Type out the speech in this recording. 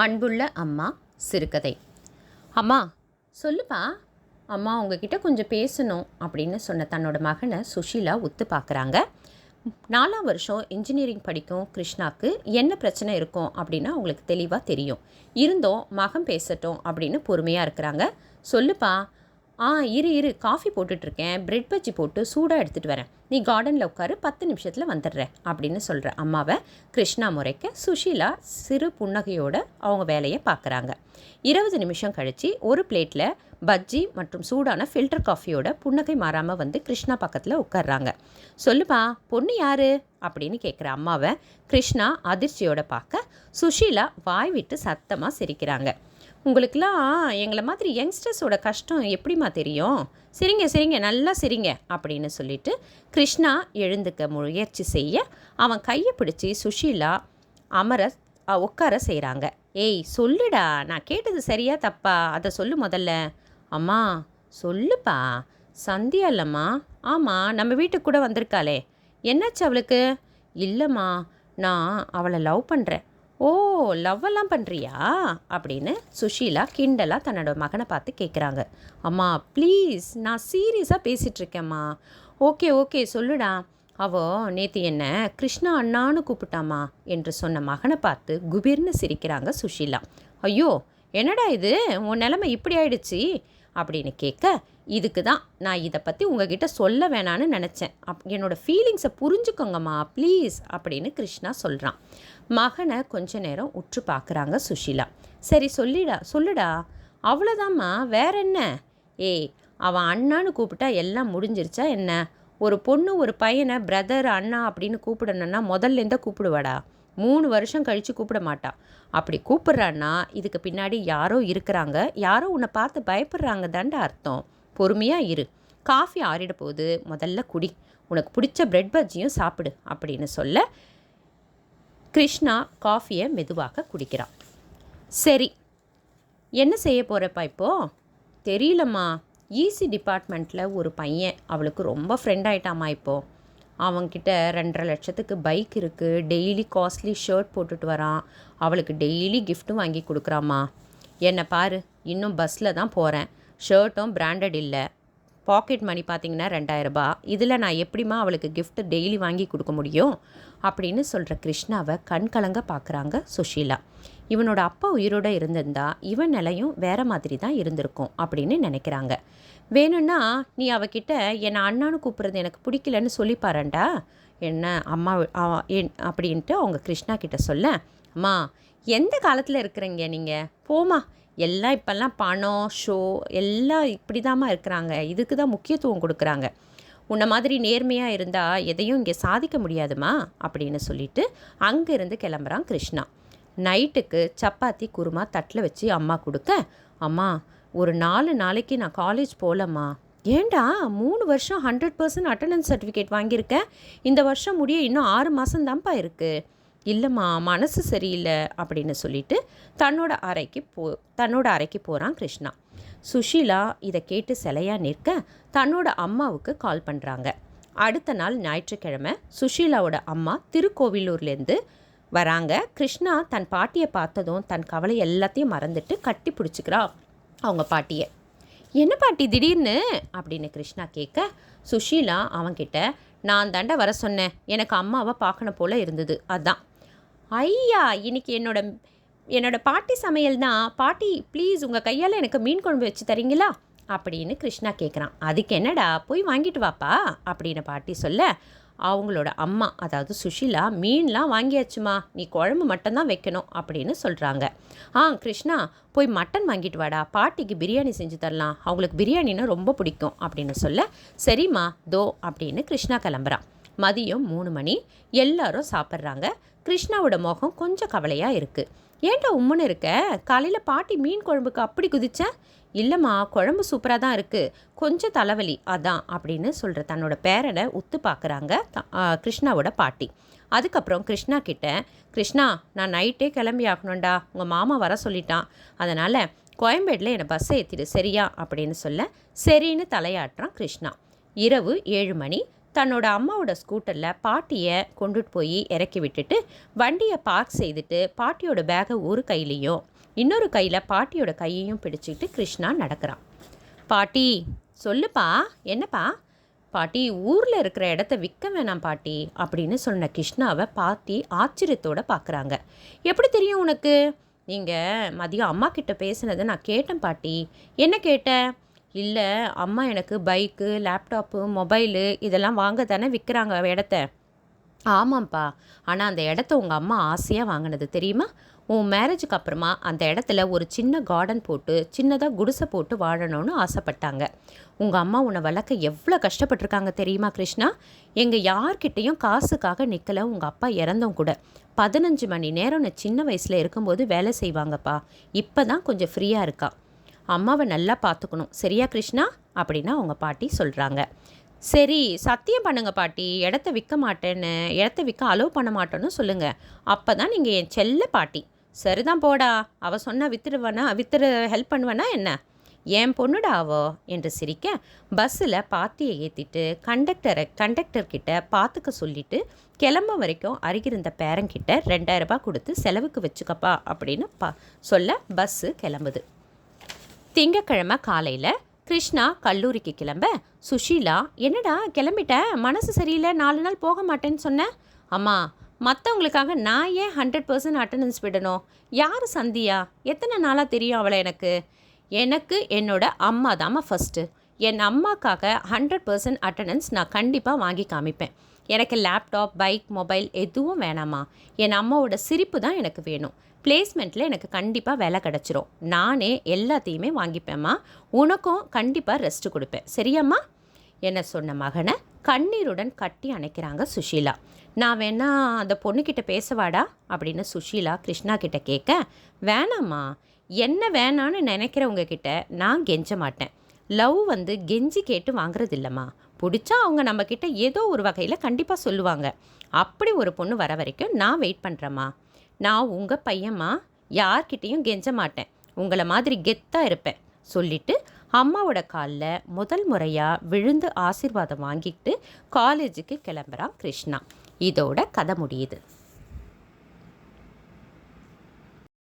அன்புள்ள அம்மா சிறுகதை. அம்மா சொல்லுப்பா. அம்மா உங்ககிட்ட கொஞ்சம் பேசணும் அப்படின்னு சொன்ன தன்னோட மகனை சுஷீலா ஒத்து பார்க்குறாங்க நாலாம் வருஷம் இன்ஜினியரிங் படிக்கும் கிருஷ்ணாக்கு என்ன பிரச்சனை இருக்கும் அப்படின்னு அவங்களுக்கு தெளிவாக தெரியும். இருந்தோம் மகன் பேசட்டும் அப்படின்னு பொறுமையாக இருக்கிறாங்க. சொல்லுப்பா ஆ இரு இரு. காஃபி போட்டுட்ருக்கேன். பிரெட் பஜ்ஜி போட்டு சூடாக எடுத்துகிட்டு வரேன். நீ கார்டனில் உட்காரு பத்து நிமிஷத்தில் வந்துடுறேன் அப்படின்னு சொல்கிற அம்மாவை கிருஷ்ணா முறைக்க சுஷீலா சிறு புன்னகையோட அவங்க வேலையை பார்க்குறாங்க இருபது நிமிஷம் கழித்து ஒரு பிளேட்டில் பஜ்ஜி மற்றும் சூடான ஃபில்டர் காஃபியோட புன்னகை மாறாமல் வந்து கிருஷ்ணா பக்கத்தில் உட்கார்றாங்க. சொல்லுப்பா பொண்ணு யாரு? அப்படின்னு கேட்குற அம்மாவை கிருஷ்ணா அதிர்ச்சியோட பார்க்க சுஷீலா வாய் விட்டு சத்தமாக சிரிக்கிறாங்க. உங்களுக்கெல்லாம் எங்களை மாதிரி யங்ஸ்டர்ஸோட கஷ்டம் எப்படிம்மா தெரியும்? சரிங்க சரிங்க நல்லா சரிங்க அப்படின்னு சொல்லிட்டு கிருஷ்ணா எழுந்துக்க முயற்சி செய்ய அவன் கையை பிடிச்சி சுஷீலா அமர உட்கார செய்கிறாங்க ஏய் சொல்லுடா நான் கேட்டது சரியா தப்பா? அதை சொல்லு முதல்ல. அம்மா சொல்லுப்பா. சந்தியா இல்லைம்மா. ஆமாம் நம்ம வீட்டுக்கு கூட வந்திருக்காளே. என்னாச்சு அவளுக்கு? இல்லைம்மா நான் அவளை லவ் பண்ணுறேன் ஓ லவ்வெல்லாம் பண்ணுறியா அப்படின்னு சுஷீலா கிண்டலாக தன்னோட மகனை பார்த்து கேட்குறாங்க அம்மா ப்ளீஸ் நான் சீரியஸாக பேசிகிட்ருக்கேம்மா ஓகே ஓகே சொல்லுடா. அவோ நேற்று என்ன கிருஷ்ணா அண்ணான்னு கூப்பிட்டாமா என்று சொன்ன மகனை பார்த்து குபீர்னு சிரிக்கிறாங்க சுஷீலா. ஐயோ என்னடா இது? உன் நிலமை இப்படி ஆயிடுச்சு. அப்படின்னு கேட்க இதுக்கு தான் நான் இதை பற்றி உங்ககிட்ட சொல்ல வேணான்னு நினச்சேன். அப் என்னோடய ஃபீலிங்ஸை புரிஞ்சுக்கோங்கம்மா ப்ளீஸ் அப்படின்னு கிருஷ்ணா சொல்கிறான் மகனை கொஞ்ச நேரம் உற்று பார்க்குறாங்க சுஷிலா. சரி சொல்லிடா சொல்லுடா. அவ்வளோதாம்மா வேற என்ன? ஏய் அவன் அண்ணான்னு கூப்பிட்டா எல்லாம் முடிஞ்சிருச்சா என்ன? ஒரு பொண்ணு ஒரு பையனை பிரதர் அண்ணா அப்படின்னு கூப்பிடணுன்னா முதல்லேருந்தே கூப்பிடுவாடா? மூணு வருஷம் கழித்து கூப்பிட மாட்டான் அப்படி கூப்பிட்றான்னா இதுக்கு பின்னாடி யாரோ இருக்கிறாங்க. யாரோ உன்னை பார்த்து பயப்படுறாங்க தாண்டா அர்த்தம். பொறுமையாக இரு. காஃபி ஆறிட போகுது. முதல்ல குடி. உனக்கு பிடிச்ச பிரெட் பஜ்ஜியும் சாப்பிடு அப்படின்னு சொல்ல கிருஷ்ணா காஃபியை மெதுவாக குடிக்கிறான். சரி என்ன செய்ய போகிறப்பா இப்போது தெரியலம்மா. ஈசி டிபார்ட்மெண்ட்டில் ஒரு பையன். அவளுக்கு ரொம்ப ஃப்ரெண்ட் ஆகிட்டாமா இப்போது அவன்கிட்ட ரெண்டரை லட்சத்துக்கு பைக் இருக்குது டெய்லி காஸ்ட்லி ஷர்ட் போட்டுட்டு வரான். அவளுக்கு டெய்லி கிஃப்ட்டும் வாங்கி கொடுக்குறாம்மா. என்னை பாரு இன்னும் பஸ்ஸில் தான் போகிறேன் ஷர்ட்டும் பிராண்டட் இல்லை. பாக்கெட் மணி பார்த்தீங்கன்னா ரெண்டாயிரரூபா இதில் நான் எப்படிம்மா அவளுக்கு கிஃப்ட்டு டெய்லி வாங்கி கொடுக்க முடியும்? அப்படின்னு சொல்கிற கிருஷ்ணாவை கண்கலங்க பார்க்குறாங்க சுஷீலா. இவனோட அப்பா உயிரோட இருந்திருந்தா இவன் நிலையும் வேற மாதிரி தான் இருந்திருக்கும் அப்படின்னு நினைக்கிறாங்க. வேணும்னா நீ அவகிட்ட என்னை அண்ணான்னு கூப்பிட்றது எனக்கு பிடிக்கலன்னு சொல்லி என்ன அம்மா அவ- என்- அப்படின்ட்டு அவங்க கிருஷ்ணா கிட்ட சொல்ல அம்மா எந்த காலத்தில் இருக்கிறீங்க நீங்கள் போமா எல்லாம் இப்போல்லாம் பணம் ஷோ எல்லாம் இப்படி இருக்கிறாங்க. இதுக்கு தான் முக்கியத்துவம் கொடுக்குறாங்க. உன்னை மாதிரி நேர்மையாக இருந்தால் எதையும் இங்கே சாதிக்க முடியாதுமா? அப்படின்னு சொல்லிட்டு அங்கேருந்து கிளம்புறான் கிருஷ்ணா. நைட்டுக்கு சப்பாத்தி குருமா தட்டில் வச்சு அம்மா கொடுக்க. அம்மா ஒரு நாலு நாளைக்கு நான் காலேஜ் போகலம்மா ஏண்டா மூணு வருஷம் ஹண்ட்ரட் பர்சன்ட் அட்டண்டன்ஸ் சர்டிஃபிகேட் வாங்கியிருக்கேன் இந்த வருஷம் முடிய இன்னும் ஆறு மாதம் தான்ப்பா இருக்குது இல்லைம்மா மனசு சரியில்லை அப்படின்னு சொல்லிட்டு தன்னோட அறைக்கு போ தன்னோட அறைக்கு போகிறான் கிருஷ்ணா. சுஷீலா இதை கேட்டு சிலையா நிற்க தன்னோட அம்மாவுக்கு கால் பண்ணுறாங்க அடுத்த நாள் ஞாயிற்றுக்கிழமை சுஷீலாவோட அம்மா திருக்கோவிலூர்லேருந்து வராங்க. கிருஷ்ணா தன் பாட்டியை பார்த்ததும் தன் கவலை எல்லாத்தையும் மறந்துட்டு கட்டி பிடிச்சிக்கிறா அவங்க பாட்டியை. என்ன பாட்டி திடீர்னு? அப்படின்னு கிருஷ்ணா கேட்க சுஷீலா அவன்கிட்ட நான் தாண்டா வர சொன்னேன். எனக்கு அம்மாவை பார்க்கணும் போல் இருந்தது. அதான். ஐயா இன்னைக்கு என்னோட என்னோட பாட்டி சமையல் தான் பாட்டி ப்ளீஸ் உங்கள் கையால் எனக்கு மீன் குழம்பு வச்சு தரீங்களா? அப்படின்னு கிருஷ்ணா கேட்குறான். அதுக்கு என்னடா போய் வாங்கிட்டு வாப்பா அப்படின்னு பாட்டி சொல்ல அவங்களோட அம்மா அதாவது சுஷிலா மீன்லாம் வாங்கியாச்சுமா நீ குழம்பு மட்டும்தான் வைக்கணும் அப்படின்னு சொல்கிறாங்க ஆ கிருஷ்ணா போய் மட்டன் வாங்கிட்டு வாடா பாட்டிக்கு பிரியாணி செஞ்சு தரலாம் அவங்களுக்கு பிரியாணின்னா ரொம்ப பிடிக்கும் அப்படின்னு சொல்ல சரிம்மா தோ அப்படின்னு கிருஷ்ணா கிளம்புறான் மதியம் மூணு மணி. எல்லாரும் சாப்பிட்றாங்க. கிருஷ்ணாவோட முகம் கொஞ்சம் கவலையாக இருக்குது ஏன்டா உம்முன்னு இருக்க? காலையில் பாட்டி மீன் குழம்புக்கு அப்படி குதிச்சேன் இல்லைம்மா குழம்பு சூப்பராக தான் இருக்குது கொஞ்சம் தலைவலி. அதான் அப்படின்னு சொல்கிற தன்னோட பேரனை உத்து பார்க்குறாங்க கிருஷ்ணாவோட பாட்டி. அதுக்கப்புறம் கிருஷ்ணா கிட்ட கிருஷ்ணா நான் நைட்டே கிளம்பி ஆகணும்டா. உங்கள் மாமா வர சொல்லிட்டான். அதனால் கோயம்பேட்டில் என்னை பஸ்ஸை ஏற்றிடு சரியா? அப்படின்னு சொல்ல சரின்னு தலையாட்டுறான் கிருஷ்ணா. இரவு ஏழு மணி. தன்னோட அம்மாவோட ஸ்கூட்டரில் பாட்டியை கொண்டுட்டு போய் இறக்கி விட்டுட்டு வண்டியை பார்க் செய்துட்டு பாட்டியோட பேகை ஒரு கையிலையும் இன்னொரு கையில் பாட்டியோட கையையும் பிடிச்சிட்டு கிருஷ்ணா நடக்கிறான். பாட்டி சொல்லுப்பா என்னப்பா? பாட்டி ஊரில் இருக்கிற இடத்த விற்க வேணாம் பாட்டி அப்படின்னு சொன்ன கிருஷ்ணாவை பாட்டி ஆச்சரியத்தோடு பார்க்குறாங்க எப்படி தெரியும் உனக்கு? நீங்கள் மதியம் அம்மா கிட்ட பேசுனதை நான் கேட்டேன் பாட்டி. என்ன கேட்ட? இல்லை அம்மா எனக்கு பைக்கு லேப்டாப்பு மொபைலு இதெல்லாம் வாங்க தானே விற்கிறாங்க இடத்த. ஆமாம்ப்பா ஆனால் அந்த இடத்த உங்கள் அம்மா ஆசையாக வாங்கினது தெரியுமா? உன் மேரேஜுக்கு அப்புறமா அந்த இடத்துல ஒரு சின்ன கார்டன் போட்டு சின்னதாக குடிசை போட்டு வாழணும்னு ஆசைப்பட்டாங்க. உங்கள் அம்மா உன்னை வளர்க்க எவ்வளோ கஷ்டப்பட்டிருக்காங்க தெரியுமா கிருஷ்ணா? எங்கள் யார்கிட்டேயும் காசுக்காக நிற்கல உங்கள் அப்பா இறந்தும் கூட. பதினஞ்சு மணி நேரம் நான் சின்ன வயசில் இருக்கும்போது வேலை செய்வாங்கப்பா. இப்போ தான் கொஞ்சம் ஃப்ரீயாக இருக்கா. அம்மாவை நல்லா பார்த்துக்கணும். சரியா கிருஷ்ணா? அப்படின்னா அவங்க பாட்டி சொல்கிறாங்க சரி சத்தியம் பண்ணுங்கள் பாட்டி. இடத்த விற்க மாட்டேன்னு இடத்த விற்க அலோவ் பண்ண மாட்டேன்னு சொல்லுங்கள் அப்போ தான் நீங்கள் என் செல்ல பாட்டி. சரிதான் போடா. அவ சொன்னால் வித்துடுவானா வித்துற ஹெல்ப் பண்ணுவேனா என்ன? என் பொண்ணுடாவோ என்று சிரிக்க பஸ்ஸில் பாத்தியை ஏற்றிட்டு கண்டக்டரை கண்டக்டர்கிட்ட பார்த்துக்க சொல்லிட்டு கிளம்ப வரைக்கும் அருகிருந்த பேரங்கிட்ட ரெண்டாயிரம் ரூபாய் கொடுத்து செலவுக்கு வச்சுக்கப்பா அப்படின்னு பா சொல்ல பஸ்ஸு கிளம்புது. திங்கக்கிழமை காலையில் கிருஷ்ணா கல்லூரிக்கு கிளம்ப சுஷீலா என்னடா கிளம்பிட்ட? மனசு சரியில்லை நாலு நாள் போக மாட்டேன்னு சொன்னேன் அம்மா மற்றவங்களுக்காக நான் ஏன் ஹண்ட்ரட் பர்சன்ட் அட்டண்டன்ஸ் விடணும்? யார் சந்தியா? எத்தனை நாளாக தெரியும் அவளை எனக்கு? எனக்கு என்னோட அம்மா தாம்மா ஃபஸ்ட்டு என் அம்மாக்காக ஹண்ட்ரட் பர்சன்ட் அட்டண்டன்ஸ் நான் கண்டிப்பாக வாங்கி காமிப்பேன். எனக்கு லேப்டாப் பைக் மொபைல் எதுவும் வேணாம்மா என் அம்மாவோட சிரிப்பு தான் எனக்கு வேணும். பிளேஸ்மெண்ட்டில் எனக்கு கண்டிப்பாக வேலை கிடச்சிரும். நானே எல்லாத்தையுமே வாங்கிப்பேம்மா. உனக்கும் கண்டிப்பாக ரெஸ்ட்டு கொடுப்பேன். சரியாம்மா? என்ன சொன்ன மகனை கண்ணீருடன் கட்டி அணைக்கிறாங்க சுஷீலா. நான் வேணா அந்த பொண்ணுக்கிட்ட பேசவாடா? அப்படின்னு சுஷீலா கிருஷ்ணா கிட்ட கேட்க வேணாம்மா. என்ன வேணான்னு நினைக்கிறவங்க கிட்ட நான் கெஞ்ச மாட்டேன். லவ் வந்து கெஞ்சி கேட்டு வாங்குறது இல்லைம்மா பிடிச்சா அவங்க நம்மக்கிட்ட ஏதோ ஒரு வகையில் கண்டிப்பாக சொல்லுவாங்க. அப்படி ஒரு பொண்ணு வர வரைக்கும் நான் வெயிட் பண்ணுறேம்மா நான் உங்கள் பையம்மா யார்கிட்டேயும் கெஞ்ச மாட்டேன். உங்களை மாதிரி கெத்தாக இருப்பேன். சொல்லிட்டு அம்மாவோட காலில் முதல் முறையாக விழுந்து ஆசிர்வாதம் வாங்கிட்டு காலேஜுக்கு கிளம்புறான் கிருஷ்ணா. இதோட கதை முடியுது.